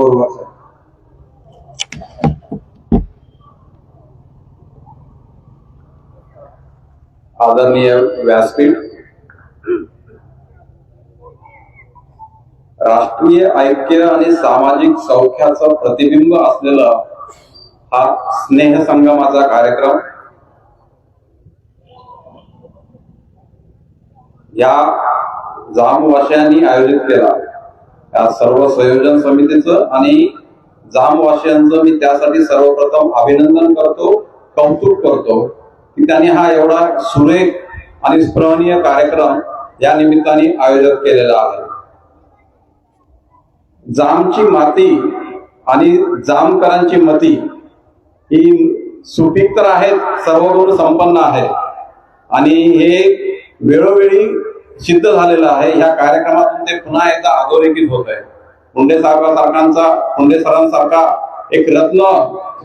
Corona आदरणीय व्यासपीठ. राष्ट्रीय ऐक्य आणि सामाजिक सौख्याचं प्रतिबिंब असलेला हा स्नेह संगमाचा कार्यक्रम. या जामवाशांनी आयोजित केला. या सर्व संयोजन समितीचं आणि जामवासियांचं मी त्यासाठी सर्वप्रथम अभिनंदन करतो कौतुक करतो की त्यांनी हा एवढा सुरेख आणि स्मरणीय कार्यक्रम या निमित्ताने आयोजित केलेला आहे. जामची माती आणि जामकरांची मती ही सुपीक तर आहेत सर्व गुण संपन्न आहे आणि हे वेळोवेळी सिद्ध झालेलं आहे. ह्या कार्यक्रमातून ते पुन्हा एकदा अधोरेखित होत आहे. मुंडे साहेबांसारखांचा मुंडे सरांसारखा एक रत्न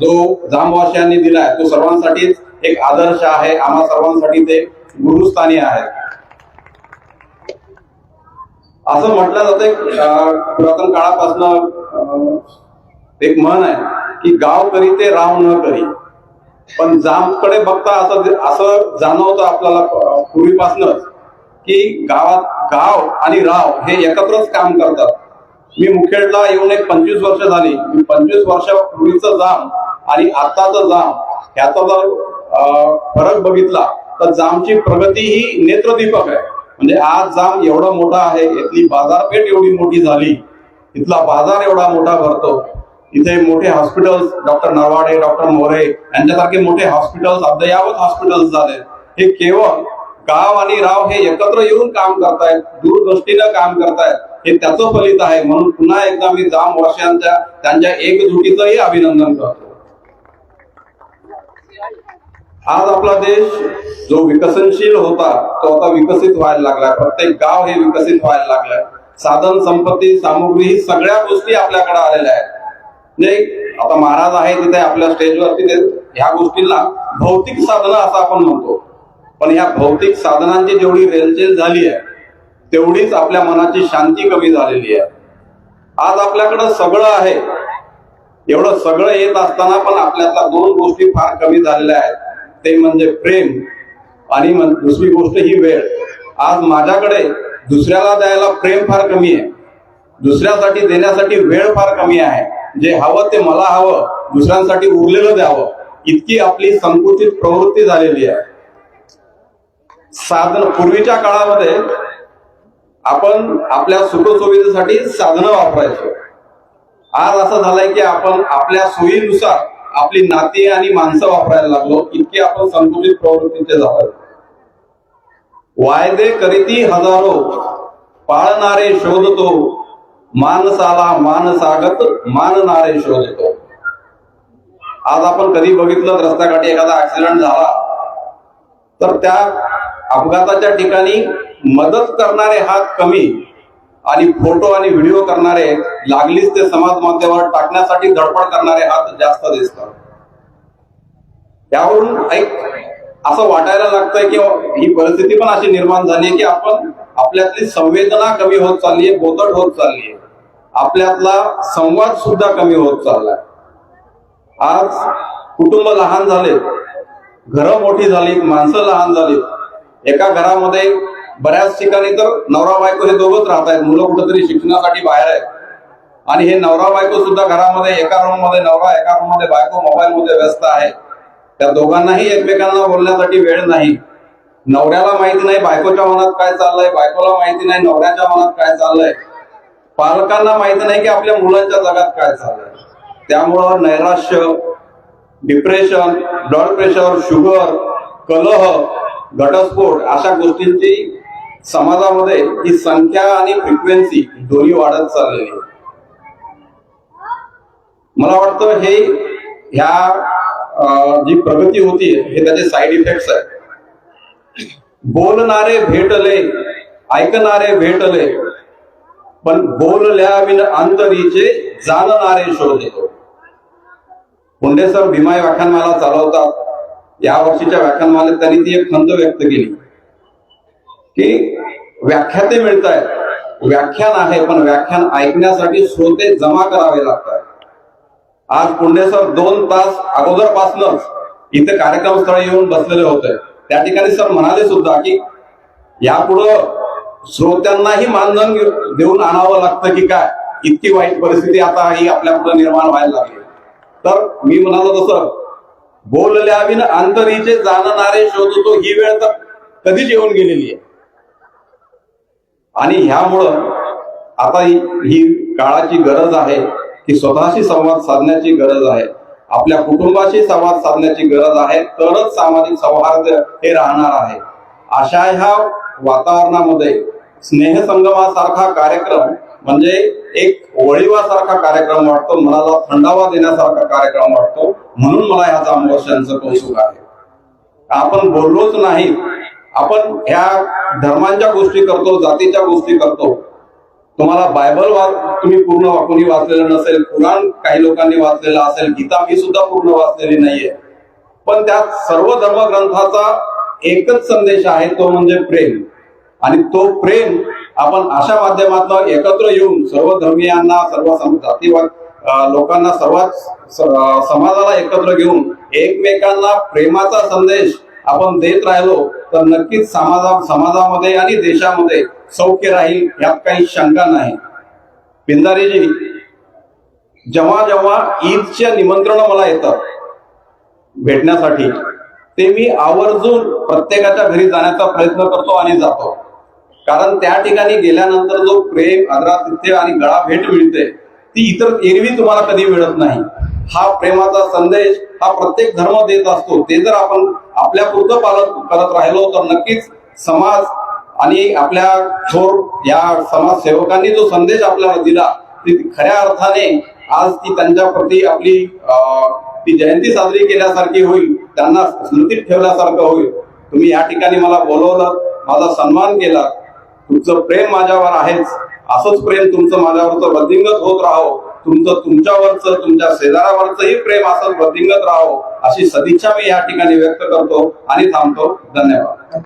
जो जामवासियांनी दिलाय तो सर्वांसाठीच एक आदर्श आहे. आम्हा सर्वांसाठी ते गुरुस्थानी आहे. असं म्हटलं जातं पुरातन काळापासून एक म्हण आहे की गाव करी ते राव न करी. पण जामकडे बघता असं असं जाणवतं आपल्याला पूर्वीपासूनच. की गावात गाव आणि राव हे एकत्रच काम करतात. मी मुखेडला येऊन एक पंचवीस वर्ष झाली. मी पंचवीस वर्षापूर्वीचं जाम आणि आत्ताचं जाम ह्याचा जर फरक बघितला तर जामची प्रगती ही नेत्रदीपक आहे. म्हणजे आज जाम एवढा मोठा आहे इथली बाजारपेठ एवढी मोठी झाली. इथला बाजार एवढा मोठा भरतो. इथे मोठे hospitals doctor Narwade doctor More यांच्यासारखे मोठे हॉस्पिटल्स अद्ययावत हॉस्पिटल्स झाले. हे केवळ गाव आणि राव हे एकत्र येऊन काम करतायत दूरदृष्टीनं काम करतायत. हे त्याचं फलित आहे. म्हणून पुन्हा एकदा मी जाम वर्षांच्या त्यांच्या एकजुटीचंही अभिनंदन करतो. आज आपला देश जो विकसनशील होता तो आता विकसित व्हायला लागलाय. प्रत्येक गाव हे विकसित व्हायला लागलाय. साधन संपत्ती सामुग्री ही सगळ्या गोष्टी आपल्याकडे आलेल्या आहेत. नाही आता महाराज आहे तिथे आपल्या स्टेजवरती तिथे ह्या गोष्टीला भौतिक साधनं असं आपण म्हणतो. पण ह्या भौतिक साधनांची जेवढी रेलचेल झाली आहे तेवढीच आपल्या मनाची शांती कमी झालेली आहे. आज आपल्याकडं सगळं आहे. एवढं सगळं येत असताना पण आपल्यातल्या दोन गोष्टी फार कमी झालेल्या आहेत. ते म्हणजे प्रेम आणि दुसरी गोष्ट ही वेळ. आज माझ्याकडे दुसऱ्याला द्यायला प्रेम फार कमी आहे. दुसऱ्यासाठी देण्यासाठी वेळ फार कमी आहे. जे हवं ते मला हवं दुसऱ्यांसाठी उरलेलं द्यावं. इतकी आपली संकुचित प्रवृत्ती झालेली आहे. साधन पूर्वीच्या काळामध्ये आपण आपल्या सुखसुविधेसाठी साधनं वापरायचो. आज असं झालंय की आपण आपल्या सोयीनुसार आपली नाती आणि माणसं वापरायला लागलो इतकी आपण संकुचित प्रवृत्तीचे झालो वायदे करीती हजारो पाळणारे शोधतो मानसाला मानसागत मानणारे शोधतो. आज आपण कधी बघितलं रस्त्याकाठी एखादा ऍक्सिडेंट झाला तर त्या अपघाताच्या ठिकाणी मदत करणारे हात कमी आणि फोटो आणि व्हिडिओ करणारे लागलीच ते समाज माध्यमावर टाकण्यासाठी धडपड करणारे हात जास्त दिसतात. त्यावरून एक असं वाटायला लागतंय की ही परिस्थिती पण अशी निर्माण झाली आहे की आपण आपल्यातली संवेदना कमी होत चालली आहे बोतट होत चालली आहे. आपल्यातला संवाद सुद्धा कमी होत चाललाय. आज कुटुंब लहान झाले घरं मोठी झाली माणसं लहान झाली एका घरामध्ये बऱ्याच ठिकाणी तर नवरा बायको हे दोघच राहत आहेत. मुलं कुठेतरी शिक्षणासाठी बाहेर आहेत. आणि हे नवरा बायको सुद्धा घरामध्ये एका रूममध्ये नवरा एका रूममध्ये बायको मोबाईल मध्ये व्यस्त आहे. त्या दोघांनाही एकमेकांना बोलण्यासाठी वेळ नाही. नवऱ्याला माहिती नाही बायकोच्या मनात काय चाललंय बायकोला माहिती नाही नवऱ्याच्या मनात काय चाललंय. पालकांना माहिती नाही की आपल्या मुलांच्या जगात काय चाललंय. त्यामुळं नैराश्य डिप्रेशन ब्लड प्रेशर शुगर कलह घटस्फोट अशा गोष्टींची समाजामध्ये ही संख्या आणि फ्रिक्वेन्सी दोन्ही वाढत चाललेली आहे. मला वाटतं हे ह्या जी प्रगती होती हे त्याचे साईड इफेक्ट्स आहेत. बोलणारे भेटले ऐकणारे भेटले पण बोलल्या विन अंतरीचे जाणणारे शोधले मुंडे सर भीमाई व्याख्यानमाला चालवतात. या वर्षीच्या व्याख्यानमालेत त्यांनी ती एक खंत व्यक्त केली. की व्याख्याते मिळत आहेत व्याख्यान आहे पण व्याख्यान ऐकण्यासाठी श्रोते जमा करावे लागतात. आज पुंडे सर दोन तास अगोदरपासूनच इथे कार्यक्रमस्थळी येऊन बसलेले होते. त्या ठिकाणी सर म्हणाले सुद्धा की यापुढं श्रोत्यांनाही मानधन देऊन आणावं लागतं की काय? इतकी वाईट परिस्थिती आता ही आपल्या पुढे निर्माण व्हायला लागली. तर मी म्हणालो तसं बोलल्या विन अंतरीचे जाणणारे शोधतो ही वेळ तर कधीच येऊन गेलेली आहे. आणि ह्यामुळं आता ही ही काळाची गरज आहे की स्वतःशी संवाद साधण्याची गरज आहे. आपल्या कुटुंबाशी संवाद साधण्याची गरज आहे. तरच सामाजिक सौहार्द हे राहणार आहे. अशा ह्या वातावरणामध्ये स्नेहसंगमासारखा कार्यक्रम म्हणजे एक ओळीवासारखा कार्यक्रम वाटतो मनाला थंडावा देण्यासारखा कार्यक्रम वाटतो. म्हणून मला ह्याचा अमोशांचं कौतुक आहे. आपण बोललोच नाही. आपण ह्या धर्मांच्या गोष्टी करतो जातीच्या गोष्टी करतो. तुम्हाला बायबल वा तुम्ही पूर्ण वाकुनी कोणी वाचलेलं नसेल कुराण काही लोकांनी वाचलेलं असेल गीता मी सुद्धा पूर्ण वाचलेली नाहीये. पण त्या सर्व धर्मग्रंथाचा एकच संदेश आहे तो म्हणजे प्रेम. आणि तो प्रेम आपण अशा माध्यमातून एकत्र येऊन सर्व धर्मीयांना सर्व सम- जातीवाद लोकांना सर्वात समाजाला एकत्र घेऊन एकमेकांना प्रेमाचा संदेश आपण देत राहिलो तर नक्कीच समाजा समाजामध्ये आणि देशामध्ये सौख्य राहील यात काही शंका नाही. बिंदारेजी जेव्हा जेव्हा ईदच्या निमंत्रण मला येतात भेटण्यासाठी ते मी आवर्जून प्रत्येकाच्या घरी जाण्याचा प्रयत्न करतो आणि जातो. कारण त्या ठिकाणी गेल्यानंतर जो प्रेम आदरातिथ्य आणि गळा भेट मिळते ती इतर एरवी तुम्हाला कधी मिळत नाही. हा प्रेमाचा संदेश हा प्रत्येक धर्म देत असतो. ते जर आपण आपल्या पुरतं पालन करत राहिलो तर नक्कीच समाज आणि आपल्या थोर या समाजसेवकांनी जो संदेश आपल्याला दिला ती खऱ्या अर्थाने आज ती त्यांच्या प्रती आपली ती जयंती साजरी केल्यासारखी होईल त्यांना स्मृतीत ठेवल्यासारखं होईल. तुम्ही या ठिकाणी मला बोलवलं माझा सन्मान केला. तुमचं प्रेम माझ्यावर आहेच. असंच प्रेम तुमचं माझ्यावरचं वृद्धिंगत होत राहो. तुमचं तुमच्यावरचं तुमच्या शेजाऱ्यावरचही प्रेम असंच वृद्धिंगत राहो अशी सदिच्छा मी या ठिकाणी व्यक्त करतो आणि थांबतो. धन्यवाद.